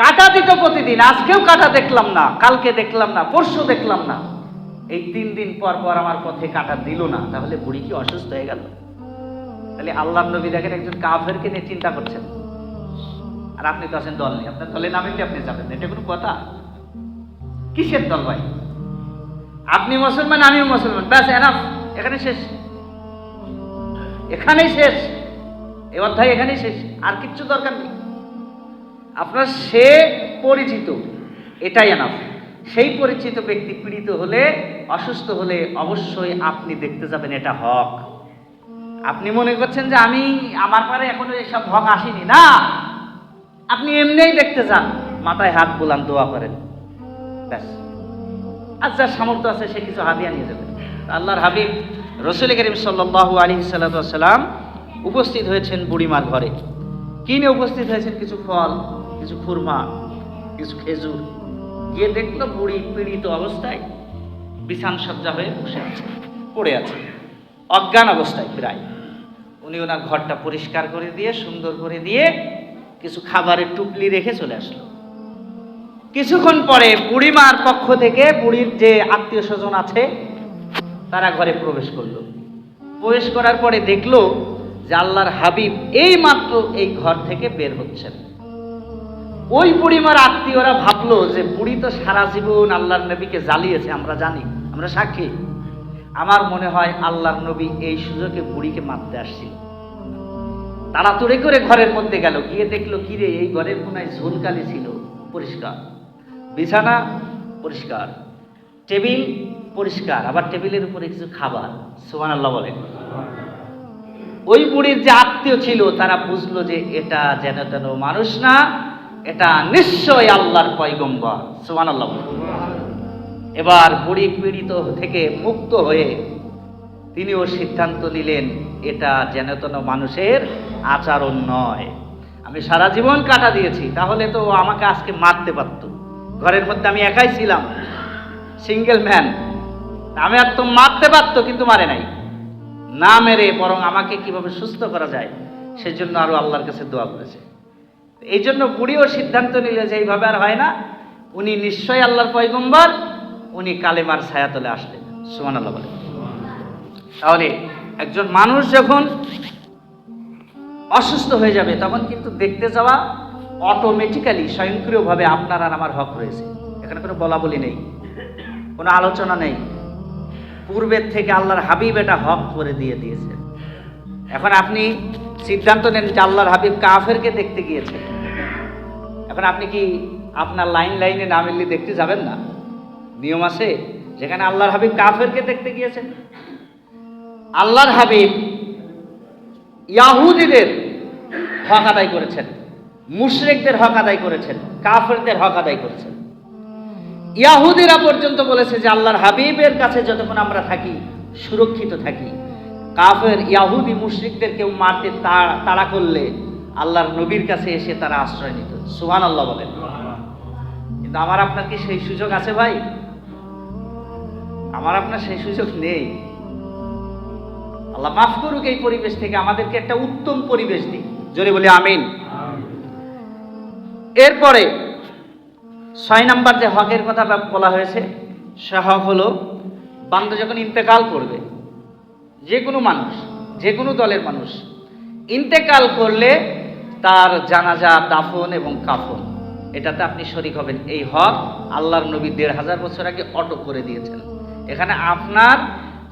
কাটা দিত প্রতিদিন, আজকেও কাটা দেখলাম না, কালকে দেখলাম না, পরশু দেখলাম না। এই তিন দিন পর পর আমার পথে কাটা দিল না, তাহলে বুড়ি কি অসুস্থ হয়ে গেল? তাহলে আল্লাহ নবী দেখেন একজন কাফেরকে নিয়ে চিন্তা করছেন। আর আপনি তো আছেন দল নেই আপনার দলে নামিলে আপনি যাবেন এটা কোনো কথা? কিসের দল ভাই? আপনি মুসলমান, আমিও মুসলমান, ব্যাস এনাফ এখানে শেষ। এখানেই শেষ এ অধ্যায় এখানেই শেষ, আর কিচ্ছু দরকার নেই। আপনার সে পরিচিত, এটাই এনাফ সেই পরিচিত ব্যক্তি পীড়িত হলে, অসুস্থ হলে অবশ্যই আপনি দেখতে যাবেন এটা হক। আপনি মনে করছেন যে আমি আমার পারে এখনও এসব হক আসেনি। না! আপনি এমনিই দেখতে যান। মাথায় হাত বোলান, দোয়া করেন। ব্যাস। আর যার সামর্থ্য আছে, সে কিছু হাদিয়া নিয়ে যাবে। আল্লাহর হাবিব, রসুল করিম সাল্লাহ আলী সাল্লাম উপস্থিত হয়েছেন বুড়িমার ঘরে। কি নিয়ে উপস্থিত হয়েছেন? কিছু ফল। কিছু খুরমা, কিছু খেজুর। গিয়ে দেখল বুড়ি পীড়িত অবস্থায় বিছান সজ্জা হয়ে বসে আছে, পড়ে আছে। অজ্ঞান অবস্থায় প্রায়। উনি ওনার ঘরটা পরিষ্কার করে দিয়ে, সুন্দর করে দিয়ে কিছু খাবারের টুকলি রেখে চলে আসলো। কিছুক্ষণ পরে বুড়িমার পক্ষ থেকে বুড়ির যে আত্মীয় স্বজন আছে, তারা ঘরে প্রবেশ করল। প্রবেশ করার পরে দেখল যে আল্লাহর হাবিব এই মাত্র এই ঘর থেকে বের হচ্ছেন। ওই বুড়িমার আত্মীয়রা ভাবলো যে বুড়ি তো সারা জীবন আল্লাহর নবীকে জ্বালিয়েছে, আমরা জানি, আমরা সাক্ষী। আমার মনে হয় আল্লাহর নবী এই সুযোগে বুড়িকে মারতে আসছিল। তাড়াতাড়ি করে ঘরের মধ্যে গেল, গিয়ে দেখল, কিরে, এই ঘরের কোনায় ঝুলকালি ছিল, পরিষ্কার। বিছানা, পরিষ্কার। টেবিল, পরিষ্কার। আবার টেবিলের উপরে কিছু খাবার। সুবান আল্লাহ বলেন। ওই বুড়ির যে আত্মীয় ছিল, তারা বুঝলো যে এটা যেন তেন মানুষ না এটা নিশ্চয় আল্লাহর পয়গম্বর সুবান আল্লাহ এবার বুড়ি পীড়িত থেকে মুক্ত হয়ে তিনিও সিদ্ধান্ত নিলেন, এটা যেন তেন মানুষের আচরণ নয়। আমি সারা জীবন কাটা দিয়েছি, তাহলে তো আমাকে আজকে মারতে পারতো। ঘরের মধ্যে আমি একাই ছিলাম, সিঙ্গেল ম্যান। আমি আর তো মারতে পারতো, কিন্তু মারে নাই। না মেরে বরং আমাকে কীভাবে সুস্থ করা যায়, সেজন্য আরও আল্লাহর কাছে দোয়া করেছে। এই জন্য বুড়িও সিদ্ধান্ত নিল যে এইভাবে আর হয় না। উনি নিশ্চয়ই আল্লাহর পয়গম্বর, উনি কালেমার ছায়াতলে আসলেন। সুমান আল্লাহ বলে তাহলে একজন মানুষ যখন অসুস্থ হয়ে যাবে, তখন কিন্তু দেখতে যাওয়া অটোমেটিক্যালি স্বয়ংক্রিয়ভাবে আপনার আর আমার হক রয়েছে। এখানে কোনো বলা বলি নেই, কোনো আলোচনা নেই। পূর্বের থেকে আল্লাহর হাবিব এটা হক করে দিয়ে দিয়েছে এখন আপনি সিদ্ধান্ত নেন যে আল্লাহর হাবিব কাফেরকে দেখতে গিয়েছে। এখন আপনি কি আপনার লাইন লাইনে না মিললে দেখতে যাবেন না? নিয়ম আছে যেখানে আল্লাহর হাবিব কাফেরকে দেখতে গিয়েছেন। আল্লাহর হাবিব ইয়াহুদিদের হক আদায় করেছেন, মুশরিকদের হক আদায় করেছেন, কাফেরদের হক আদায় করেছেন। ইয়াহুদিরা পর্যন্ত বলেছে যে আল্লাহর হাবিবের কাছে যতক্ষণ আমরা থাকি, সুরক্ষিত থাকি। কাফের ইয়াহুদি মুশরিকদের কেউ মারতে তাড়া করলে আল্লাহর নবীর কাছে এসে তারা আশ্রয় নিত। সুহান আল্লাহ বলেন। কিন্তু আমার আপনার কি সেই সুযোগ আছে ভাই? আমার আপনার সেই সুযোগ নেই। আল্লাহ মাফ করুক এই পরিবেশ থেকে আমাদেরকে একটা উত্তম পরিবেশ দিক। জোরে বলি আমিন। এরপরে ছয় নাম্বার যে হকের কথা বলা হয়েছে সে হক হলো বান্দা যখন ইন্তেকাল করবে যে কোনো মানুষ, যে কোনো দলের মানুষ ইন্তেকাল করলে তার জানাজা দাফন এবং কাফন। এটাতে আপনি শরিক হবেন। এই হক আল্লাহর নবী দেড় হাজার বছর আগে অটো করে দিয়েছেন। এখানে আপনার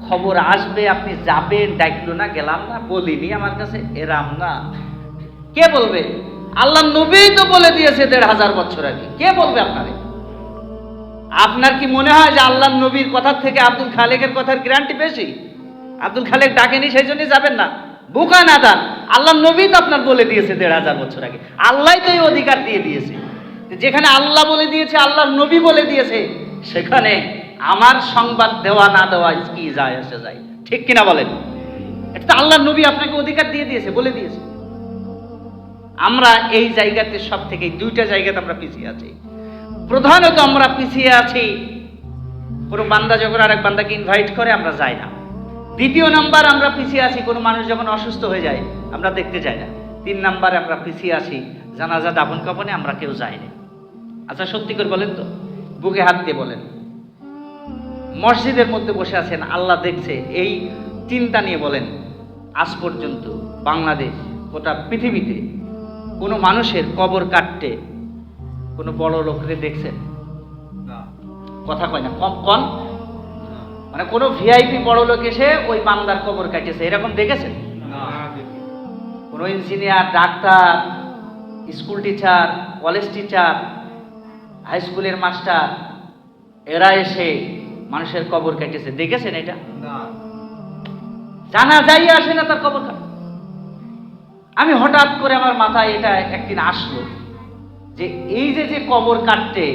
খবর আসবে, আপনি যাবেন, ডাকলো না, গেলাম না, বলিনি আমার কাছে, এরাম না। কে বলবে? আল্লাহ নবী তো বলে দিয়েছে দেড় হাজার বছর আগে। কে বলবে আপনারে? আপনার কি মনে হয় যে আল্লাহ নবীর কথার থেকে আব্দুল খালেকের কথার গ্যারান্টি বেশি? আব্দুল খালেক ডাকেনি, সেই জন্যই যাবেন না। বুকা না দান। আল্লাহ নবী তো আপনার বলে দিয়েছে দেড় হাজার বছর আগে। আল্লাহ তো এই অধিকার দিয়ে দিয়েছে। যেখানে আল্লাহ বলে দিয়েছে, আল্লাহ নবী বলে দিয়েছে, সেখানে আমার সংবাদ দেওয়া না দেওয়া কি যায় আসে যায়। ঠিক কিনা বলেন? এটা তো আল্লাহ নবী আপনাকে অধিকার দিয়ে দিয়েছে, বলে দিয়েছে। আমরা এই জায়গাতে সব থেকে দুইটা জায়গাতে আমরা পিছিয়ে আছি। প্রধানত আমরা পিছিয়ে আছি, কোনো বান্দা যখন আরেক বান্দাকে ইনভাইট করে, আমরা যাই না। দ্বিতীয় নাম্বার আমরা পিছিয়ে আছি কোনো মানুষ যখন অসুস্থ হয়ে যায় আমরা দেখতে যাই না। তিন নাম্বারে আমরা পিছিয়ে আছি জানাজা দাফন কাপনে আমরা কেউ যাই না। আচ্ছা সত্যি করে বলেন তো বুকে হাত দিয়ে বলেন। মসজিদের মধ্যে বসে আছেন আল্লাহ দেখছে এই চিন্তা নিয়ে বলেন আজ পর্যন্ত বাংলাদেশ গোটা পৃথিবীতে কোনো মানুষের কবর কাটতে কোনো বড় লোকরে দেখছেন কথা কয় না কম কম। মানে কোনো ভিআইপি বড় লোক এসে ওই বান্দার কবর কাটেছে এরকম দেখেছেন? কোনো engineer doctor school teacher college teacher high স্কুলের মাস্টার এরা এসে মানুষের কবর কেটেছে দেখেছেন এটা? জানা যাই আসে না তার কবর কাট। আমি হঠাৎ করে আমার মাথায় এটা একদিন আসলো যে এই যে যে কবর কাটতে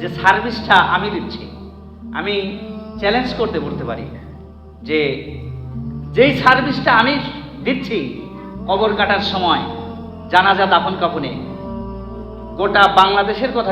যে সার্ভিসটা আমি দিচ্ছি আমি চ্যালেঞ্জ করতে বলতে পারি যে যেই সার্ভিসটা আমি দিচ্ছি কবর কাটার সময়, জানাজা দাফন কাফনে গোটা বাংলাদেশের কথা